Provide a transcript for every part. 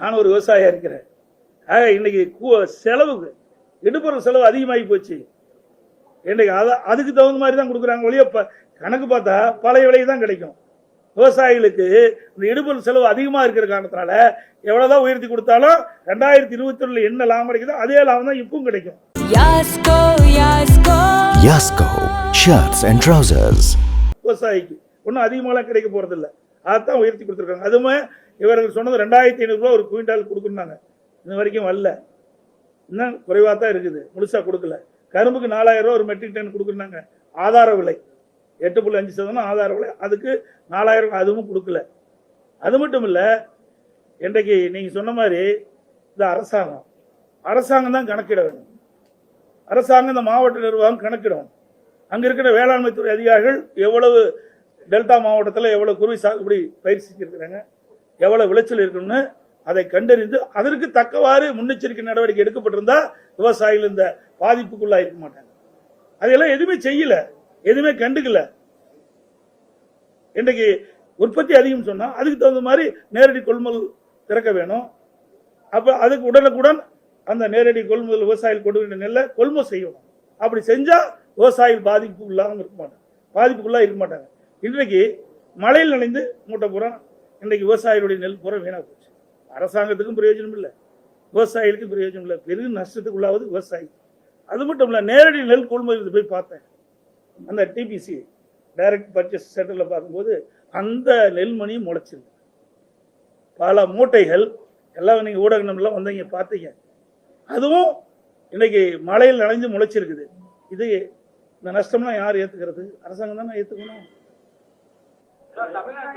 நான் ஒரு விவசாயியா இருக்கிறேன். ஆக இன்னைக்கு கூ- செலவு இடுபொருள் செலவு அதிகமாகி போச்சு. இன்னைக்கு அதை அதுக்கு தகுந்த மாதிரி தான் கொடுக்குறாங்க ஒழிய ப- கணக்கு பார்த்தா பழைய விலை தான் கிடைக்கும். விவசாயிகளுக்கு இந்த இடுபொருள் செலவு அதிகமாக இருக்கிற காரணத்தினால எவ்வளோதான் உயர்த்தி கொடுத்தாலும் ரெண்டாயிரத்தி இருபத்தி ஒன்றில் என்ன லாபம் கிடைக்குதோ அதே லாபம் தான் இப்பவும் கிடைக்கும். Yasko, Yasko. Yasko shirts and trousers. விவசாயிக்கு ஒன்றும் அதிகமாகலாம் கிடைக்க போகிறதில்ல அதைத்தான் உயர்த்தி கொடுத்துருக்காங்க. அதுவுமே இவர்கள் சொன்னது ரெண்டாயிரத்தி ஐநூறுரூவா ஒரு குவிண்டால் கொடுக்குறாங்க இன்ன வரைக்கும் வரல. இன்னும் குறைவாக தான் இருக்குது. முழுசாக கொடுக்கல. கரும்புக்கு நாலாயிரம் ரூபா ஒரு மெட்ரிக் டன் கொடுக்குறாங்க ஆதார விலை. எட்டு புள்ளி அஞ்சு சதவீதம் ஆதார விலை. அதுக்கு நாலாயிரம் அதுவும் கொடுக்கல. அது மட்டும் இல்லை இன்றைக்கு நீங்கள் சொன்ன மாதிரி இந்த அரசாங்கம். அரசாங்கம் தான் கணக்கிட வேணும் அரசாங்கம் இந்த மாவட்ட நிர்வாகம் கணக்கிடும். அங்கே இருக்கிற வேளாண்மை துறை அதிகாரிகள் எவ்வளவு டெல்டா மாவட்டத்தில் எவ்வளோ குருவி சாகுபடி பயிர் எவ்வளோ எவ்வளவு விளைச்சல் இருக்கணும்னு அதை கண்டறிந்து அதற்கு தக்கவாறு முன்னெச்சரிக்கை நடவடிக்கை எடுக்கப்பட்டிருந்தா விவசாயிகள் இந்த பாதிப்புக்குள்ளாக இருக்க மாட்டாங்க. அதையெல்லாம் எதுவுமே செய்யல. எதுவுமே கண்டுக்கல. இன்றைக்கு உற்பத்தி அதிகம் சொன்னா அதுக்கு தகுந்த மாதிரி நேரடி கொள்முதல் திறக்க வேணும். அப்ப அதுக்கு உடனுக்குடன் அந்த நேரடி கொள்முதல் விவசாயிகள் கொண்டு வந்த நெல்லை கொள்முதல் செய்யணும். அப்படி செஞ்சா விவசாயிகள் பாதிப்பு இருக்க மாட்டாங்க. பாதிப்புக்குள்ளா இருக்க மாட்டாங்க. இன்றைக்கு மழையில் நனைந்து மூட்டை பூரா இன்றைக்கு விவசாயிகளுடைய நெல் பூரா வீணாக போச்சு. அரசாங்கத்துக்கும் பிரயோஜனம் இல்லை. விவசாயிகளுக்கும் பிரயோஜனம் இல்லை. பெரிய நஷ்டத்துக்கு உள்ளாவது விவசாயி. அது மட்டும் இல்லை நேரடி நெல் கொள்முதல் போய் பார்த்தேன். அந்த டிபிசி டைரக்ட் பர்ச்சேஸ் சென்டரில் பார்க்கும்போது அந்த நெல்மணியும் முளைச்சிருக்கு. பல மூட்டைகள் எல்லாம் நீங்கள் ஊடகம்லாம் வந்தீங்க பார்த்தீங்க. அதுவும் இன்னைக்கு மழையில் நனைஞ்சு முளைச்சிருக்குது. இது இந்த நஷ்டம்லாம் யார் ஏத்துக்கிறது? அரசாங்கம் தானே ஏத்துக்கணும்.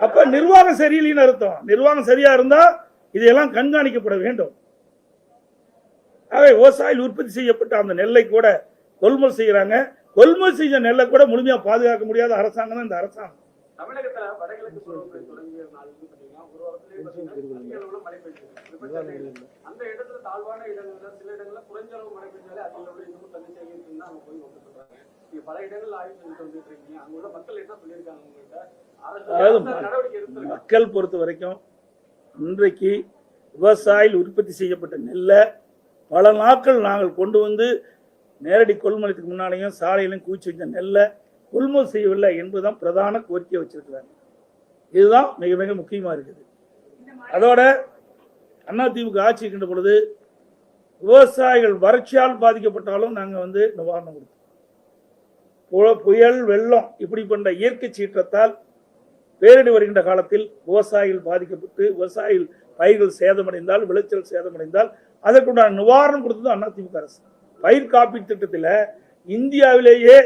அப்ப நிர்வாகம் சரியில்லைன்னு அர்த்தம். நிர்வாகம் சரியா இருந்தா இதையெல்லாம் கண்காணிக்கப்பட வேண்டும். ஆகவே விவசாயிகள் உற்பத்தி செய்யப்பட்ட அந்த நெல்லை கூட கொள்முதல் செய்யறாங்க. கொள்முதல் செய்த நெல்லை கூட முழுமையா பாதுகாக்க முடியாத அரசாங்கம் தான் இந்த அரசாங்கம். தமிழகத்துல வடகிழக்கு அந்த இடத்துல தாழ்வான இடங்கள்ல சில இடங்கள்ல குறைஞ்ச அளவு மழை பெய்ஞ்சாலே அதில் அளவுல இன்னமும் தண்ணி சேகரிக்குன்னு தான் அவங்க போய் நீங்க பல இடங்கள்ல ஆய்வு செஞ்சுட்டு வந்துட்டு இருக்கீங்க அங்க உள்ள மக்கள் என்ன சொல்லியிருக்காங்க உங்கள்கிட்ட பொறுத்த வரைக்கும் இன்றைக்கு விவசாயிகள் உற்பத்தி செய்யப்பட்ட நெல்லை பல நாட்கள் நாங்கள் கொண்டு வந்து நேரடி கொள்முதலுக்கு முன்னாலேயும் சாலையிலையும் குவிச்சு வச்ச நெல்லை கொள்முதல் செய்யவில்லை என்பதுதான் பிரதான கோரிக்கை வச்சிருக்கிறாங்க. இதுதான் மிக மிக முக்கியமா இருக்குது. அதோட அதிமுக ஆட்சி இருக்கின்ற பொழுது விவசாயிகள் வறட்சியால் பாதிக்கப்பட்டாலும் நாங்கள் வந்து நிவாரணம் கொடுத்தோம். புயல் வெள்ளம் இப்படிப்பட்ட இயற்கை சீற்றத்தால் பேரிடி வருகின்ற காலத்தில் விவசாயிகள் பாதிக்கப்பட்டு விவசாயிகள் பயிர்கள் சேதமடைந்தால் விளைச்சல் சேதமடைந்தால் அதற்குண்டான நிவாரணம் கொடுத்தது அதிமுக அரசு. பயிர் காப்பீட்டு திட்டத்தில் இந்தியாவிலேயே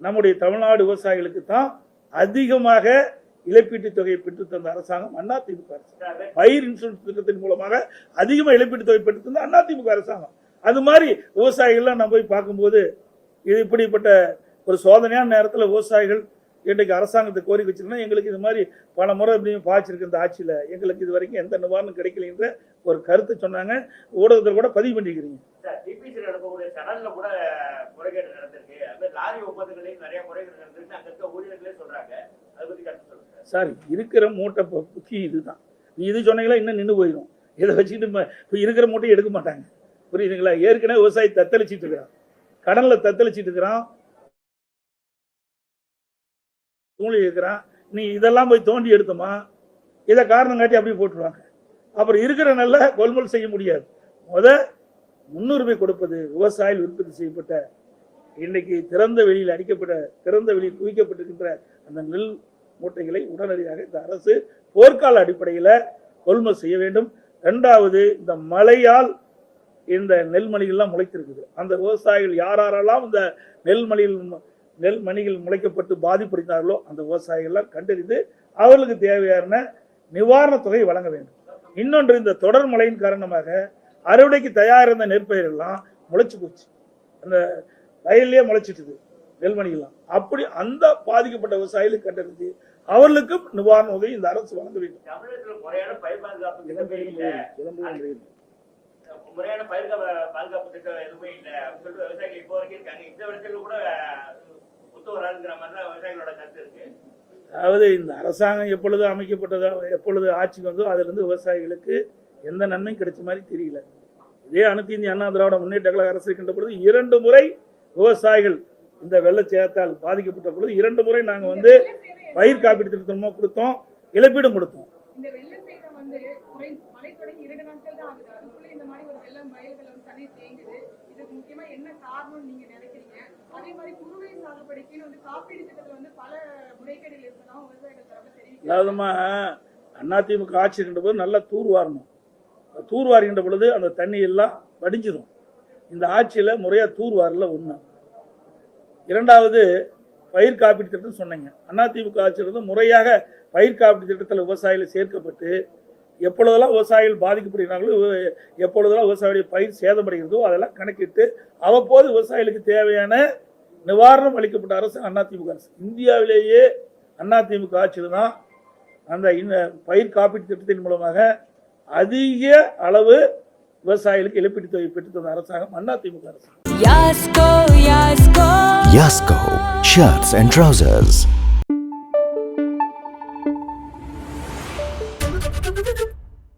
நம்முடைய தமிழ்நாடு விவசாயிகளுக்கு தான் அதிகமாக இழப்பீட்டுத் தொகையை பெற்று தந்த அரசாங்கம் அதிமுக அரசு. பயிர் இன்சூரன்ஸ் திட்டத்தின் மூலமாக அதிகமாக இழப்பீட்டுத் தொகை பெற்று தந்த அதிமுக அரசாங்கம். அது மாதிரி விவசாயிகள்லாம் நான் போய் பார்க்கும்போது இது இப்படிப்பட்ட ஒரு சோதனையான நேரத்தில் விவசாயிகள் இன்றைக்கு அரசாங்கத்தை கோரிக்கை வச்சிருந்தா எங்களுக்கு இது மாதிரி பல முறை இப்படியும் பாய்ச்சிருக்கு இந்த ஆட்சியில். எங்களுக்கு இது வரைக்கும் எந்த நிவாரணம் கிடைக்கல என்ற ஒரு கருத்தை சொன்னாங்க. ஊடகத்தில் கூட பதிவு பண்ணிக்கிறீங்க. சார் இருக்கிற மூட்டை முக்கியம் இதுதான். நீ இது சொன்னீங்களா இன்னும் நின்று போயிடும் இதை வச்சுக்கிட்டு இருக்கிற மூட்டையை எடுக்க மாட்டாங்க. புரியுதுங்களா? ஏற்கனவே விவசாயி தத்தளிச்சிட்டு இருக்கிறான். கடல்ல தத்தளிச்சிட்டு இருக்கிறான். தூண்டி இருக்கிறான் நீ இதெல்லாம் போய் தோண்டி எடுத்தோமா? இதை காரணம் காட்டி அப்படியே போட்டுருவாங்க. அப்புறம் இருக்கிற நல்ல கொள்முதல் செய்ய முடியாது. முத முன்னுரிமை கொடுப்பது விவசாயிகள் உற்பத்தி செய்யப்பட்ட இன்னைக்கு திறந்த வெளியில் அடிக்கப்பட்ட திறந்த வெளியில் குவிக்கப்பட்டிருக்கின்ற அந்த நெல் மூட்டைகளை உடனடியாக இந்த அரசு போர்க்கால அடிப்படையில் கொள்முதல் செய்ய வேண்டும். ரெண்டாவது இந்த மழையால் இந்த நெல்மணிகள்லாம் முளைத்திருக்குது. அந்த விவசாயிகள் யார் யாரெல்லாம் இந்த நெல்மணிகள் நெல் மணிகள் முளைக்கப்பட்டு பாதிப்படைந்தார்களோ அந்த விவசாயிகள்லாம் கண்டறிந்து அவர்களுக்கு தேவையான நிவாரணத் தொகை வழங்க வேண்டும். இன்னொன்று இந்த தொடர் மழையின் காரணமாக அறுவடைக்கு தயார் இருந்த நெற்பயிரெல்லாம் முளைச்சு போச்சு. அந்த வயல்லையே முளைச்சிட்டுது நெல்மணிகள்லாம் அப்படி அந்த பாதிக்கப்பட்ட விவசாயிகளுக்கு கண்டறிந்து அவர்களுக்கும் நிவாரண உதவி இந்த அரசு வழங்க வேண்டும். தமிழகத்துல முறையான பயிர் பாதுகாப்பு திட்டமே எதுவுமே இல்ல அப்படின்னு சொல்லிட்டு விவசாயிகள் இப்போ வரைக்கும் இருக்காங்க. இந்த வருஷத்துல கூட ஒத்து வராதுங்கிற மாதிரி தான் விவசாயிகளோட கருத்து இருக்கு. அதாவது இந்த அரசாங்கம் எப்பொழுது அமைக்கப்பட்டதோ எப்பொழுது ஆட்சிக்கு வந்தோ அதிலிருந்து விவசாயிகளுக்கு எந்த நன்மையும் கிடைச்ச மாதிரி தெரியல. இதே அனைத்து இந்திய அண்ணா திராவிட முன்னேற்ற கழக அரசு இருக்கின்ற பொழுது இரண்டு முறை விவசாயிகள் இந்த வெள்ளச்சேதத்தால் பாதிக்கப்பட்ட பொழுது இரண்டு முறை நாங்கள் வந்து பயிர் காப்பீடு திட்டமோ கொடுத்தோம் இழப்பீடும் கொடுத்தோம். இந்த வெள்ள சேதம் வெள்ளம் தண்ணி தேங்குது. இதுக்கு முக்கியமா என்ன காரணம் நீங்க நினைக்கிறீங்க? அதே மாதிரி குறுவை சாகுபடிக்குன்னு வந்து காப்பீடு திட்டத்துல வந்து பல முறைகேடுகள் இருப்பதாகவும் விவசாயிகள் தரப்பு தெரிவிக்கிறாங்க. அதாவதுமா அதிமுக ஆட்சி இருக்கின்ற போது நல்லா தூர் வாரணும். தூர் வாருகின்ற பொழுது அந்த தண்ணி எல்லாம் வடிஞ்சிடும் இந்த ஆட்சியில் முறையாக தூர் வாரல ஒன்று இரண்டாவது பயிர் காப்பீடு திட்டம் சொன்னீங்க. அதிமுக ஆட்சியில் இருந்து முறையாக பயிர் காப்பீடு திட்டத்தில் விவசாயிகள் சேர்க்கப்பட்டு எப்பொழுதெல்லாம் விவசாயிகள் பாதிக்கப்படுகிறார்களோ விவ- எப்பொழுதெல்லாம் விவசாயிகளுடைய பயிர் சேதமடைகிறதோ அதெல்லாம் கணக்கிட்டு அவ்வப்போது விவசாயிகளுக்கு தேவையான நிவாரணம் அளிக்கப்பட்ட அரசு அதிமுக அரசு இந்தியாவிலேயே அதிமுக ஆட்சியில் தான் அந்த இந்த பயிர் காப்பீட்டு திட்டத்தின் மூலமாக அதிக அளவு விவசாயிகளுக்கு இழப்பீட்டு தொகை பெற்று தந்த அரசாங்கம் அதிமுக அரசு Yasko, Yasko. Yasko Shirts and Trousers.